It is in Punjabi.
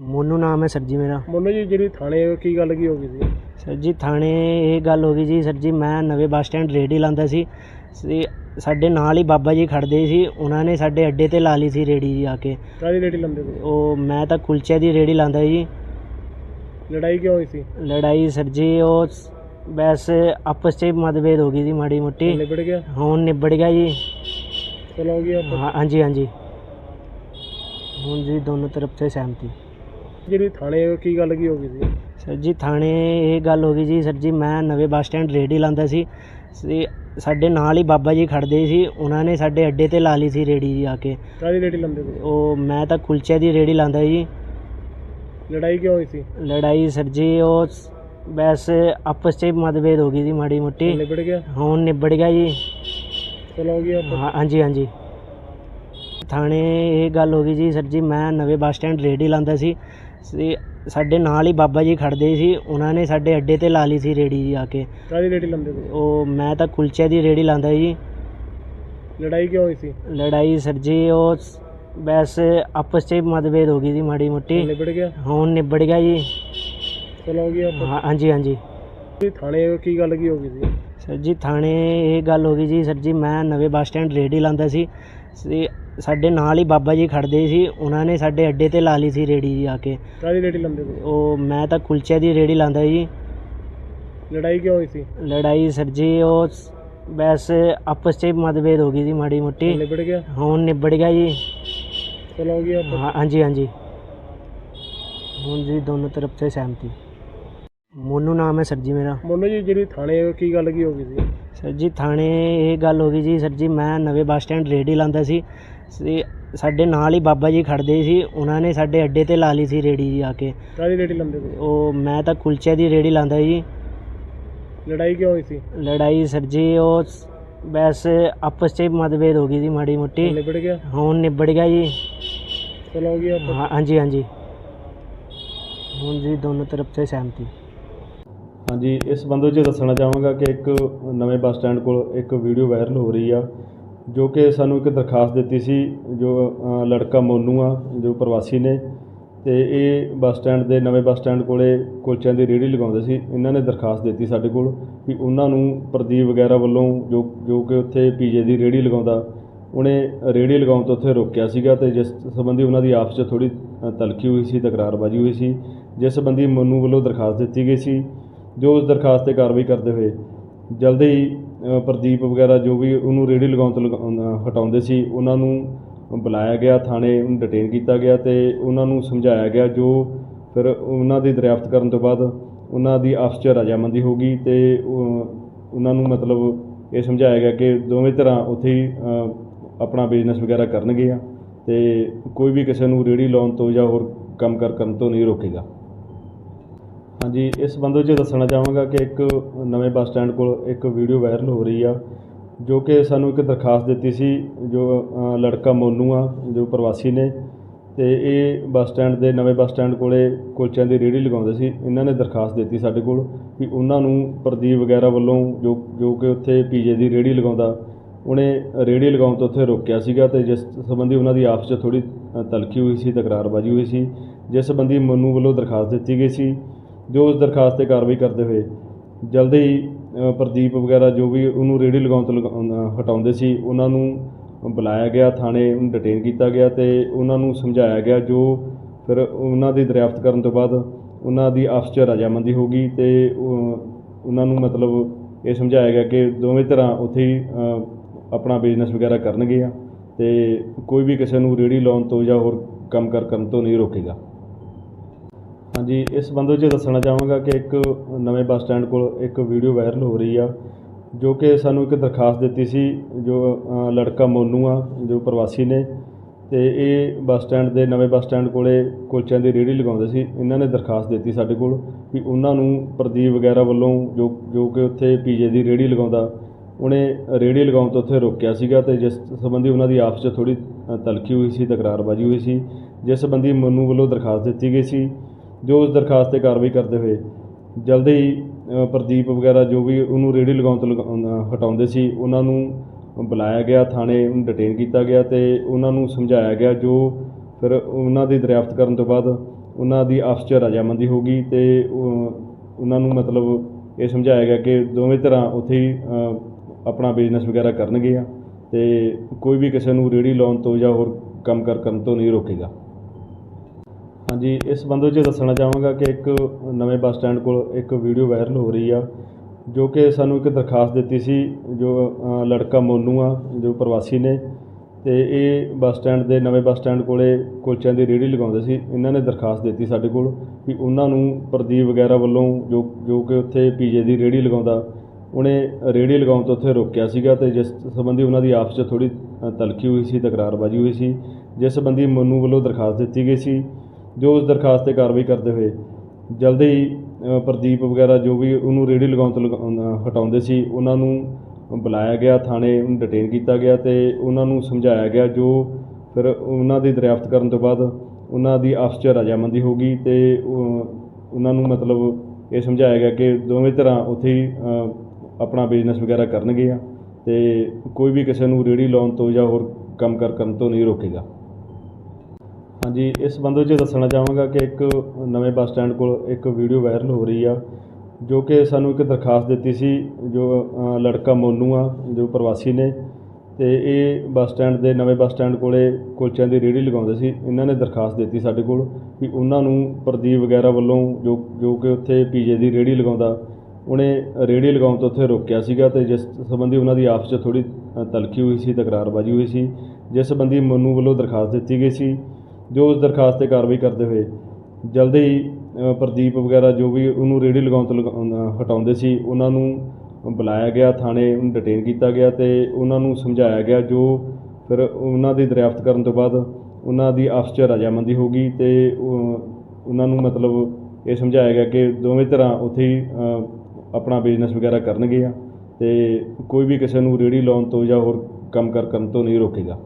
ਮੋਨੂ ਨਾਮ ਹੈ ਸਰ ਜੀ ਮੇਰਾ। ਮੋਨੂ ਜੀ ਜਿਹੜੀ ਥਾਣੇ ਕੀ ਗੱਲ ਕੀ ਹੋ ਗਈ ਸੀ? ਸਰ ਜੀ ਥਾਣੇ ਇਹ ਗੱਲ ਹੋ ਗਈ ਜੀ ਸਰ ਜੀ ਮੈਂ ਨਵੇਂ ਬੱਸ ਸਟੈਂਡ ਰੇੜੀ ਲਾਂਦਾ ਸੀ। ਸੀ ਸਾਡੇ ਨਾਲ ਹੀ ਬਾਬਾ ਜੀ ਖੜਦੇ ਸੀ ਉਹਨਾਂ ਨੇ ਸਾਡੇ ਅੱਡੇ ਤੇ ਲਾ ਲਈ ਸੀ ਰੇੜੀ ਜੀ ਆ ਕੇ। ਕਾਹਦੀ ਰੇੜੀ ਲੰਦੇ ਸੀ? ਉਹ ਮੈਂ ਤਾਂ ਕੁਲਚੇ ਦੀ ਰੇੜੀ ਲਾਂਦਾ ਜੀ। ਲੜਾਈ ਕਿਉਂ ਹੋਈ ਸੀ? ਲੜਾਈ ਸਰ ਜੀ ਉਹ ਸ- ਬਸ ਆਪਸ 'ਚ ਮਤਭੇਦ ਹੋ ਗਈ ਸੀ ਮਾੜੀ ਮੋਟੀ। ਨਿਬੜ ਗਿਆ? ਹੁਣ ਨਿਬੜ ਗਿਆ ਜੀ। ਚਲੋ ਹੋ ਗਿਆ ਹਾਂ ਹਾਂਜੀ ਹਾਂਜੀ। ਹੁਣ ਜੀ ਦੋਨੋਂ ਤਰਫ ਸੇ ਸਹਿਮਤੀ। ਜਿਹੜੀ ਥਾਣੇ ਕੀ ਗੱਲ ਕੀ ਹੋ ਗਈ ਸੀ? ਸਰ ਜੀ ਥਾਣੇ ਇਹ ਗੱਲ ਹੋ ਗਈ ਜੀ ਸਰ ਜੀ ਮੈਂ ਨਵੇਂ ਬੱਸ ਸਟੈਂਡ ਰੇੜੀ ਲਾਂਦਾ ਸੀ। ਸੀ ਸਾਡੇ ਨਾਲ ਹੀ ਬਾਬਾ ਜੀ ਖੜਦੇ ਸੀ ਉਹਨਾਂ ਨੇ ਸਾਡੇ ਅੱਡੇ ਤੇ ਲਾ ਲਈ ਸੀ ਰੇੜੀ ਜੀ ਆ ਕੇ। ਕਾਹਦੀ ਰੇੜੀ ਲੰਦੇ ਸੀ? ਉਹ ਮੈਂ ਤਾਂ ਕੁਲਚੇ ਦੀ ਰੇੜੀ ਲਾਂਦਾ ਜੀ। ਲੜਾਈ ਕਿਉਂ ਹੋਈ ਸੀ? ਲੜਾਈ ਸਰ ਜੀ ਉਹ ਸ- ਬਸ ਆਪਸ 'ਚ ਮਤਭੇਦ ਹੋ ਗਈ ਸੀ ਮਾੜੀ ਮੋਟੀ। ਨਿਬੜ ਗਿਆ? ਹੁਣ ਨਿਬੜ ਗਿਆ ਜੀ। ਚਲੋ ਹੋ ਗਿਆ ਹਾਂ ਹਾਂਜੀ ਹਾਂਜੀ। ਥਾਣੇ ਇਹ ਗੱਲ ਹੋ ਗਈ ਜੀ ਸਰ ਜੀ ਮੈਂ ਨਵੇਂ ਬੱਸ ਸਟੈਂਡ ਰੇੜੀ ਲਾਂਦਾ ਸੀ। ਸੀ ਸਾਡੇ ਨਾਲ ਹੀ ਬਾਬਾ ਜੀ ਖੜਦੇ ਸੀ ਉਹਨਾਂ ਨੇ ਸਾਡੇ ਅੱਡੇ ਤੇ ਲਾ ਲਈ ਸੀ ਰੇੜੀ ਜੀ ਆ ਕੇ। ਕਾਹਦੀ ਰੇੜੀ ਲੰਦੇ ਸੀ ਉਹ ਮੈਂ ਤਾਂ ਕੁਲਚੇ ਦੀ ਰੇੜੀ ਲਾਂਦਾ ਜੀ। ਲੜਾਈ ਕਿਉਂ ਹੋਈ ਸੀ? ਲੜਾਈ ਸਰ ਜੀ ਉਹ ਸ- ਬਸ ਆਪਸ 'ਚ ਮਤਭੇਦ ਹੋ ਗਈ ਸੀ ਮਾੜੀ ਮੋਟੀ। ਨਿਬੜ ਗਿਆ? ਹੁਣ ਨਿਬੜ ਗਿਆ ਜੀ। ਚਲੋ ਹੋ ਗਿਆ ਹਾਂ ਹਾਂਜੀ ਹਾਂਜੀ। ਥਾਣੇ ਕੀ ਗੱਲ ਕੀ ਹੋ ਗਈ ਸੀ? ਸਰ ਜੀ ਥਾਣੇ ਇਹ ਗੱਲ ਹੋ ਗਈ ਜੀ ਸਰ ਜੀ ਮੈਂ ਨਵੇਂ ਬੱਸ ਸਟੈਂਡ ਰੇੜੀ ਲਾਂਦਾ ਸੀ। ਸੀ ਸਾਡੇ ਨਾਲ ਹੀ ਬਾਬਾ ਜੀ ਖੜਦੇ ਸੀ ਉਹਨਾਂ ਨੇ ਸਾਡੇ ਅੱਡੇ ਤੇ ਲਾ ਲਈ ਸੀ ਰੇੜੀ ਜੀ ਆ ਕੇ। ਕਾਹਦੀ ਰੇੜੀ ਲੰਦੇ ਸੀ? ਉਹ ਮੈਂ ਤਾਂ ਕੁਲਚੇ ਦੀ ਰੇੜੀ ਲਾਂਦਾ ਜੀ। ਲੜਾਈ ਕਿਉਂ ਹੋਈ ਸੀ? ਲੜਾਈ ਸਰ ਜੀ ਉਹ ਸ- ਬਸ ਆਪਸ 'ਚ ਮਤਭੇਦ ਹੋ ਗਈ ਸੀ ਮਾੜੀ ਮੋਟੀ। ਨਿਬੜ ਗਿਆ? ਹੁਣ ਨਿਬੜ ਗਿਆ ਜੀ। ਚਲੋ ਹੋ ਗਿਆ ਹਾਂ ਹਾਂਜੀ ਹਾਂਜੀ। ਹੁਣ ਜੀ ਦੋਨੋਂ ਤਰਫ ਸੇ ਸਹਿਮਤੀ। ਮੋਨੂ ਨਾਮ ਹੈ ਸਰ ਜੀ ਮੇਰਾ। ਮੋਨੂ ਜੀ ਜਿਹੜੀ ਥਾਣੇ ਕੀ ਗੱਲ ਕੀ ਹੋ ਗਈ ਸੀ? ਸਰ ਜੀ ਥਾਣੇ ਇਹ ਗੱਲ ਹੋ ਗਈ ਜੀ ਸਰ ਜੀ ਮੈਂ ਨਵੇਂ ਬੱਸ ਸਟੈਂਡ ਰੇੜੀ ਲਾਂਦਾ ਸੀ। ਸੀ ਸਾਡੇ ਨਾਲ ਹੀ ਬਾਬਾ ਜੀ ਖੜਦੇ ਸੀ ਉਹਨਾਂ ਨੇ ਸਾਡੇ ਅੱਡੇ ਤੇ ਲਾ ਲਈ ਸੀ ਰੇੜੀ ਜੀ ਆ ਕੇ। ਕਾਹਦੀ ਰੇੜੀ ਲੰਦੇ ਸੀ? ਉਹ ਮੈਂ ਤਾਂ ਕੁਲਚੇ ਦੀ ਰੇੜੀ ਲਾਂਦਾ ਜੀ। ਲੜਾਈ ਕਿਉਂ ਹੋਈ ਸੀ? ਲੜਾਈ ਸਰ ਜੀ ਉਹ ਸ- ਬਸ ਆਪਸ 'ਚ ਮਤਭੇਦ ਹੋ ਗਈ ਸੀ ਮਾੜੀ ਮੋਟੀ। ਨਿਬੜ ਗਿਆ? ਹੁਣ ਨਿਬੜ ਗਿਆ ਜੀ। ਚਲੋ ਹੋ ਗਿਆ ਹਾਂ ਹਾਂਜੀ ਹਾਂਜੀ। ਹੁਣ ਜੀ ਦੋਨੋਂ ਤਰਫ ਸੇ ਸਹਿਮਤੀ। ਹਾਂਜੀ, ਇਸ ਸੰਬੰਧ ਵਿੱਚ ਦੱਸਣਾ ਚਾਹਾਂਗਾ ਕਿ ਇੱਕ ਨਵੇਂ ਬੱਸ ਸਟੈਂਡ ਕੋਲ ਇੱਕ ਵੀਡੀਓ ਵਾਇਰਲ ਹੋ ਰਹੀ ਆ, ਜੋ ਕਿ ਸਾਨੂੰ ਇੱਕ ਦਰਖਾਸਤ ਦਿੱਤੀ ਸੀ, ਜੋ ਲੜਕਾ ਮੋਨੂ ਆ, ਜੋ ਪ੍ਰਵਾਸੀ ਨੇ, ਤੇ ਇਹ ਬੱਸ ਸਟੈਂਡ ਦੇ ਨਵੇਂ ਬੱਸ ਸਟੈਂਡ ਕੋਲੇ ਕੁਲਚਿਆਂ ਦੀ ਰੇਹੜੀ ਲਗਾਉਂਦੇ ਸੀ। ਇਹਨਾਂ ਨੇ ਦਰਖਾਸਤ ਦਿੱਤੀ ਸਾਡੇ ਕੋਲ ਵੀ ਉਹਨਾਂ ਨੂੰ ਪ੍ਰਦੀਪ ਵਗੈਰਾ ਵੱਲੋਂ ਜੋ ਜੋ ਕਿ ਉੱਥੇ ਪੀਜੇ ਦੀ ਰੇਹੜੀ ਲਗਾਉਂਦਾ, ਉਹਨੇ ਰੇਹੜੀ ਲਗਾਉਣ ਤੋਂ ਉੱਥੇ ਰੋਕਿਆ ਸੀਗਾ ਤੇ ਜਿਸ ਸੰਬੰਧੀ ਉਹਨਾਂ ਦੀ ਆਪਸ 'ਚ ਥੋੜੀ ਤਲਖੀ ਹੋਈ ਸੀ, ਤਕਰਾਰਬਾਜ਼ੀ ਹੋਈ ਸੀ, ਜਿਸ ਸੰਬੰਧੀ ਮੋਨੂ ਵੱਲੋਂ ਦਰਖਾਸਤ ਦਿੱਤੀ ਗਈ ਸੀ। ਜੋ ਉਸ ਦਰਖਾਸਤ ਤੇ ਕਾਰਵਾਈ ਕਰਦੇ ਹੋਏ ਜਲਦੀ ਹੀ ਪ੍ਰਦੀਪ ਵਗੈਰਾ ਜੋ ਵੀ ਉਹਨੂੰ ਰੇਹੜੀ ਲਗਾਉਣ ਤੋਂ ਲਗਾਉਣ- ਹਟਾਉਂਦੇ ਸੀ, ਉਹਨਾਂ ਨੂੰ ਬੁਲਾਇਆ ਗਿਆ, ਥਾਣੇ ਉਹਨੂੰ ਡਿਟੇਨ ਕੀਤਾ ਗਿਆ ਤੇ ਉਹਨਾਂ ਨੂੰ ਸਮਝਾਇਆ ਗਿਆ ਜੋ ਫਿਰ ਉਹਨਾਂ ਦੀ ਦਰਿਆਫਤ ਕਰਨ ਤੋਂ ਬਾਅਦ ਉਹਨਾਂ ਦੀ ਆਪਸ 'ਚ ਰਜਾਮੰਦੀ ਹੋ ਗਈ ਤੇ ਉਹਨਾਂ ਨੂੰ ਮਤਲਬ ਇਹ ਸਮਝਾਇਆ ਗਿਆ ਕਿ ਦੋਵੇਂ ਤਰ੍ਹਾਂ ਉੱਥੇ ਹੀ ਆਪਣਾ ਬਿਜ਼ਨਸ ਵਗੈਰਾ ਕਰਨਗੇ ਆ ਤੇ ਕੋਈ ਵੀ ਕਿਸੇ ਨੂੰ ਰੇਹੜੀ ਲਾਉਣ ਤੋਂ ਜਾਂ ਹੋਰ ਕੰਮ ਕਰ ਕਰਨ ਤੋਂ ਨਹੀਂ ਰੋਕੇਗਾ। ਹਾਂਜੀ, ਇਸ ਸੰਬੰਧ ਵਿੱਚ ਦੱਸਣਾ ਚਾਹਾਂਗਾ ਕਿ ਇੱਕ ਨਵੇਂ ਬੱਸ ਸਟੈਂਡ ਕੋਲ ਇੱਕ ਵੀਡੀਓ ਵਾਇਰਲ ਹੋ ਰਹੀ ਆ, ਜੋ ਕਿ ਸਾਨੂੰ ਇੱਕ ਦਰਖਾਸਤ ਦਿੱਤੀ ਸੀ, ਜੋ ਲੜਕਾ ਮੋਨੂ ਆ, ਜੋ ਪ੍ਰਵਾਸੀ ਨੇ, ਤੇ ਇਹ ਬੱਸ ਸਟੈਂਡ ਦੇ ਨਵੇਂ ਬੱਸ ਸਟੈਂਡ ਕੋਲੇ ਕੁਲਚਿਆਂ ਦੀ ਰੇਹੜੀ ਲਗਾਉਂਦੇ ਸੀ। ਇਹਨਾਂ ਨੇ ਦਰਖਾਸਤ ਦਿੱਤੀ ਸਾਡੇ ਕੋਲ ਵੀ ਉਹਨਾਂ ਨੂੰ ਪ੍ਰਦੀਪ ਵਗੈਰਾ ਵੱਲੋਂ ਜੋ ਜੋ ਕਿ ਉੱਥੇ ਪੀਜੇ ਦੀ ਰੇਹੜੀ ਲਗਾਉਂਦਾ, ਉਹਨੇ ਰੇਹੜੀ ਲਗਾਉਣ ਤੋਂ ਉੱਥੇ ਰੋਕਿਆ ਸੀਗਾ ਤੇ ਜਿਸ ਸੰਬੰਧੀ ਉਹਨਾਂ ਦੀ ਆਪਸ 'ਚ ਥੋੜੀ ਤਲਖੀ ਹੋਈ ਸੀ, ਤਕਰਾਰਬਾਜ਼ੀ ਹੋਈ ਸੀ, ਜਿਸ ਸੰਬੰਧੀ ਮੋਨੂ ਵੱਲੋਂ ਦਰਖਾਸਤ ਦਿੱਤੀ ਗਈ ਸੀ। ਜੋ ਉਸ ਦਰਖਾਸਤ ਤੇ ਕਾਰਵਾਈ ਕਰਦੇ ਹੋਏ ਜਲਦੀ ਹੀ ਪ੍ਰਦੀਪ ਵਗੈਰਾ ਜੋ ਵੀ ਉਹਨੂੰ ਰੇਹੜੀ ਲਗਾਉਣ ਤੋਂ ਲਗਾਉਣ- ਹਟਾਉਂਦੇ ਸੀ, ਉਹਨਾਂ ਨੂੰ ਬੁਲਾਇਆ ਗਿਆ, ਥਾਣੇ ਉਹਨੂੰ ਡਿਟੇਨ ਕੀਤਾ ਗਿਆ ਤੇ ਉਹਨਾਂ ਨੂੰ ਸਮਝਾਇਆ ਗਿਆ ਜੋ ਫਿਰ ਉਹਨਾਂ ਦੀ ਦਰਿਆਫਤ ਕਰਨ ਤੋਂ ਬਾਅਦ ਉਹਨਾਂ ਦੀ ਆਪਸ 'ਚ ਰਜਾਮੰਦੀ ਹੋ ਗਈ ਤੇ ਉਹਨਾਂ ਨੂੰ ਮਤਲਬ ਇਹ ਸਮਝਾਇਆ ਗਿਆ ਕਿ ਦੋਵੇਂ ਤਰ੍ਹਾਂ ਉੱਥੇ ਹੀ ਆਪਣਾ ਬਿਜ਼ਨਸ ਵਗੈਰਾ ਕਰਨਗੇ ਆ ਤੇ ਕੋਈ ਵੀ ਕਿਸੇ ਨੂੰ ਰੇਹੜੀ ਲਾਉਣ ਤੋਂ ਜਾਂ ਹੋਰ ਕੰਮ ਕਰ ਕਰਨ ਤੋਂ ਨਹੀਂ ਰੋਕੇਗਾ। ਹਾਂਜੀ, ਇਸ ਸੰਬੰਧ ਵਿੱਚ ਦੱਸਣਾ ਚਾਹਾਂਗਾ ਕਿ ਇੱਕ ਨਵੇਂ ਬੱਸ ਸਟੈਂਡ ਕੋਲ ਇੱਕ ਵੀਡੀਓ ਵਾਇਰਲ ਹੋ ਰਹੀ ਆ, ਜੋ ਕਿ ਸਾਨੂੰ ਇੱਕ ਦਰਖਾਸਤ ਦਿੱਤੀ ਸੀ, ਜੋ ਲੜਕਾ ਮੋਨੂ ਆ, ਜੋ ਪ੍ਰਵਾਸੀ ਨੇ, ਤੇ ਇਹ ਬੱਸ ਸਟੈਂਡ ਦੇ ਨਵੇਂ ਬੱਸ ਸਟੈਂਡ ਕੋਲੇ ਕੁਲਚਿਆਂ ਦੀ ਰੇਹੜੀ ਲਗਾਉਂਦੇ ਸੀ। ਇਹਨਾਂ ਨੇ ਦਰਖਾਸਤ ਦਿੱਤੀ ਸਾਡੇ ਕੋਲ ਵੀ ਉਹਨਾਂ ਨੂੰ ਪ੍ਰਦੀਪ ਵਗੈਰਾ ਵੱਲੋਂ ਜੋ ਜੋ ਕਿ ਉੱਥੇ ਪੀਜੇ ਦੀ ਰੇਹੜੀ ਲਗਾਉਂਦਾ, ਉਹਨੇ ਰੇਹੜੀ ਲਗਾਉਣ ਤੋਂ ਉੱਥੇ ਰੋਕਿਆ ਸੀਗਾ ਤੇ ਜਿਸ ਸੰਬੰਧੀ ਉਹਨਾਂ ਦੀ ਆਪਸ 'ਚ ਥੋੜੀ ਤਲਖੀ ਹੋਈ ਸੀ, ਤਕਰਾਰਬਾਜ਼ੀ ਹੋਈ ਸੀ, ਜਿਸ ਸੰਬੰਧੀ ਮੋਨੂ ਵੱਲੋਂ ਦਰਖਾਸਤ ਦਿੱਤੀ ਗਈ ਸੀ। ਜੋ ਉਸ ਦਰਖਾਸਤ ਤੇ ਕਾਰਵਾਈ ਕਰਦੇ ਹੋਏ ਜਲਦੀ ਹੀ ਪ੍ਰਦੀਪ ਵਗੈਰਾ ਜੋ ਵੀ ਉਹਨੂੰ ਰੇਹੜੀ ਲਗਾਉਣ ਤੋਂ ਲਗਾਉਣ- ਹਟਾਉਂਦੇ ਸੀ, ਉਹਨਾਂ ਨੂੰ ਬੁਲਾਇਆ ਗਿਆ, ਥਾਣੇ ਉਹਨੂੰ ਡਿਟੇਨ ਕੀਤਾ ਗਿਆ ਤੇ ਉਹਨਾਂ ਨੂੰ ਸਮਝਾਇਆ ਗਿਆ, ਜੋ ਫਿਰ ਉਹਨਾਂ ਦੀ ਦਰਿਆਫਤ ਕਰਨ ਤੋਂ ਬਾਅਦ ਉਹਨਾਂ ਦੀ ਆਪਸ 'ਚ ਰਜਾਮੰਦੀ ਹੋ ਗਈ ਤੇ ਉਹਨਾਂ ਨੂੰ ਮਤਲਬ ਇਹ ਸਮਝਾਇਆ ਗਿਆ ਕਿ ਦੋਵੇਂ ਤਰ੍ਹਾਂ ਉੱਥੇ ਹੀ ਆਪਣਾ ਬਿਜ਼ਨਸ ਵਗੈਰਾ ਕਰਨਗੇ ਆ ਤੇ ਕੋਈ ਵੀ ਕਿਸੇ ਨੂੰ ਰੇੜੀ ਲਾਉਣ ਤੋਂ ਜਾਂ ਹੋਰ ਕੰਮ ਕਾਰ ਕਰਨ ਤੋਂ ਨਹੀਂ ਰੋਕੇਗਾ। ਹਾਂਜੀ, ਇਸ ਸੰਬੰਧ ਵਿੱਚ ਦੱਸਣਾ ਚਾਹਾਂਗਾ ਕਿ ਇੱਕ ਨਵੇਂ ਬੱਸ ਸਟੈਂਡ ਕੋਲ ਇੱਕ ਵੀਡੀਓ ਵਾਇਰਲ ਹੋ ਰਹੀ ਆ, ਜੋ ਕਿ ਸਾਨੂੰ ਇੱਕ ਦਰਖਾਸਤ ਦਿੱਤੀ ਸੀ, ਜੋ ਲੜਕਾ ਮੋਨੂ ਆ, ਜੋ ਪ੍ਰਵਾਸੀ ਨੇ, ਤੇ ਇਹ ਬੱਸ ਸਟੈਂਡ ਦੇ ਨਵੇਂ ਬੱਸ ਸਟੈਂਡ ਕੋਲੇ ਕੁਲਚਿਆਂ ਦੀ ਰੇਹੜੀ ਲਗਾਉਂਦੇ ਸੀ। ਇਹਨਾਂ ਨੇ ਦਰਖਾਸਤ ਦਿੱਤੀ ਸਾਡੇ ਕੋਲ ਵੀ ਉਹਨਾਂ ਨੂੰ ਪ੍ਰਦੀਪ ਵਗੈਰਾ ਵੱਲੋਂ ਜੋ ਜੋ ਕਿ ਉੱਥੇ ਪੀਜੇ ਦੀ ਰੇਹੜੀ ਲਗਾਉਂਦਾ, ਉਹਨੇ ਰੇਹੜੀ ਲਗਾਉਣ ਤੋਂ ਉੱਥੇ ਰੋਕਿਆ ਸੀਗਾ ਤੇ ਜਿਸ ਸੰਬੰਧੀ ਉਹਨਾਂ ਦੀ ਆਪਸ 'ਚ ਥੋੜੀ ਤਲਖੀ ਹੋਈ ਸੀ, ਤਕਰਾਰਬਾਜ਼ੀ ਹੋਈ ਸੀ, ਜਿਸ ਸੰਬੰਧੀ ਮੋਨੂ ਵੱਲੋਂ ਦਰਖਾਸਤ ਦਿੱਤੀ ਗਈ ਸੀ। ਜੋ ਉਸ ਦਰਖਾਸਤ ਤੇ ਕਾਰਵਾਈ ਕਰਦੇ ਹੋਏ ਜਲਦੀ ਹੀ ਪ੍ਰਦੀਪ ਵਗੈਰਾ ਜੋ ਵੀ ਉਹਨੂੰ ਰੇਹੜੀ ਲਗਾਉਣ ਤੋਂ ਲਗਾ- ਹਟਾਉਂਦੇ ਸੀ, ਉਹਨਾਂ ਨੂੰ ਬੁਲਾਇਆ ਗਿਆ, ਥਾਣੇ ਉਹਨੂੰ ਡਿਟੇਨ ਕੀਤਾ ਗਿਆ ਤੇ ਉਹਨਾਂ ਨੂੰ ਸਮਝਾਇਆ ਗਿਆ, ਜੋ ਫਿਰ ਉਹਨਾਂ ਦੀ ਦਰਿਆਫਤ ਕਰਨ ਤੋਂ ਬਾਅਦ ਉਹਨਾਂ ਦੀ ਆਪਸ 'ਚ ਰਜਾਮੰਦੀ ਹੋ ਗਈ ਤੇ ਉਹਨਾਂ ਨੂੰ ਮਤਲਬ ਇਹ ਸਮਝਾਇਆ ਗਿਆ ਕਿ ਦੋਵੇਂ ਤਰ੍ਹਾਂ ਉੱਥੇ ਹੀ ਆਪਣਾ ਬਿਜ਼ਨਸ ਵਗੈਰਾ ਕਰਨਗੇ ਆ ਤੇ ਕੋਈ ਵੀ ਕਿਸੇ ਨੂੰ ਰੇੜੀ ਲਾਉਣ ਤੋਂ ਜਾਂ ਹੋਰ ਕੰਮ ਕਾਰ ਕਰਨ ਤੋਂ ਨਹੀਂ ਰੋਕੇਗਾ। ਹਾਂਜੀ, ਇਸ ਸੰਬੰਧ ਵਿੱਚ ਦੱਸਣਾ ਚਾਹਾਂਗਾ ਕਿ ਇੱਕ ਨਵੇਂ ਬੱਸ ਸਟੈਂਡ ਕੋਲ ਇੱਕ ਵੀਡੀਓ ਵਾਇਰਲ ਹੋ ਰਹੀ ਆ, ਜੋ ਕਿ ਸਾਨੂੰ ਇੱਕ ਦਰਖਾਸਤ ਦਿੱਤੀ ਸੀ, ਜੋ ਲੜਕਾ ਮੋਨੂ ਆ, ਜੋ ਪ੍ਰਵਾਸੀ ਨੇ, ਤੇ ਇਹ ਬੱਸ ਸਟੈਂਡ ਦੇ ਨਵੇਂ ਬੱਸ ਸਟੈਂਡ ਕੋਲੇ ਕੁਲਚਿਆਂ ਦੀ ਰੇਹੜੀ ਲਗਾਉਂਦੇ ਸੀ। ਇਹਨਾਂ ਨੇ ਦਰਖਾਸਤ ਦਿੱਤੀ ਸਾਡੇ ਕੋਲ ਵੀ ਉਹਨਾਂ ਨੂੰ ਪ੍ਰਦੀਪ ਵਗੈਰਾ ਵੱਲੋਂ ਜੋ ਜੋ ਕਿ ਉੱਥੇ ਪੀਜੇ ਦੀ ਰੇਹੜੀ ਲਗਾਉਂਦਾ, ਉਹਨੇ ਰੇਹੜੀ ਲਗਾਉਣ ਤੋਂ ਉੱਥੇ ਰੋਕਿਆ ਸੀਗਾ ਤੇ ਜਿਸ ਸੰਬੰਧੀ ਉਹਨਾਂ ਦੀ ਆਪਸ 'ਚ ਥੋੜੀ ਤਲਖੀ ਹੋਈ ਸੀ, ਤਕਰਾਰਬਾਜ਼ੀ ਹੋਈ ਸੀ, ਜਿਸ ਸੰਬੰਧੀ ਮੋਨੂ ਵੱਲੋਂ ਦਰਖਾਸਤ ਦਿੱਤੀ ਗਈ ਸੀ। ਜੋ ਉਸ ਦਰਖਾਸਤ ਤੇ ਕਾਰਵਾਈ ਕਰਦੇ ਹੋਏ ਜਲਦੀ ਹੀ ਪ੍ਰਦੀਪ ਵਗੈਰਾ ਜੋ ਵੀ ਉਹਨੂੰ ਰੇਹੜੀ ਲਗਾਉਣ ਤੋਂ ਲਗਾ- ਹਟਾਉਂਦੇ ਸੀ, ਉਹਨਾਂ ਨੂੰ ਬੁਲਾਇਆ ਗਿਆ, ਥਾਣੇ ਉਹਨੂੰ ਡਿਟੇਨ ਕੀਤਾ ਗਿਆ ਤੇ ਉਹਨਾਂ ਨੂੰ ਸਮਝਾਇਆ ਗਿਆ ਜੋ ਫਿਰ ਉਹਨਾਂ ਦੀ ਦਰਿਆਫਤ ਕਰਨ ਤੋਂ ਬਾਅਦ ਉਹਨਾਂ ਦੀ ਆਪਸ 'ਚ ਰਜਾਮੰਦੀ ਹੋ ਗਈ ਤੇ ਉਹਨਾਂ ਨੂੰ ਮਤਲਬ ਇਹ ਸਮਝਾਇਆ ਗਿਆ ਕਿ ਦੋਵੇਂ ਤਰ੍ਹਾਂ ਉੱਥੇ ਹੀ ਆਪਣਾ ਬਿਜ਼ਨਸ ਵਗੈਰਾ ਕਰਨਗੇ ਆ ਤੇ ਕੋਈ ਵੀ ਕਿਸੇ ਨੂੰ ਰੇੜੀ ਲਾਉਣ ਤੋਂ ਜਾਂ ਹੋਰ ਕੰਮ ਕਾਰ ਕਰਨ ਤੋਂ ਨਹੀਂ ਰੋਕੇਗਾ।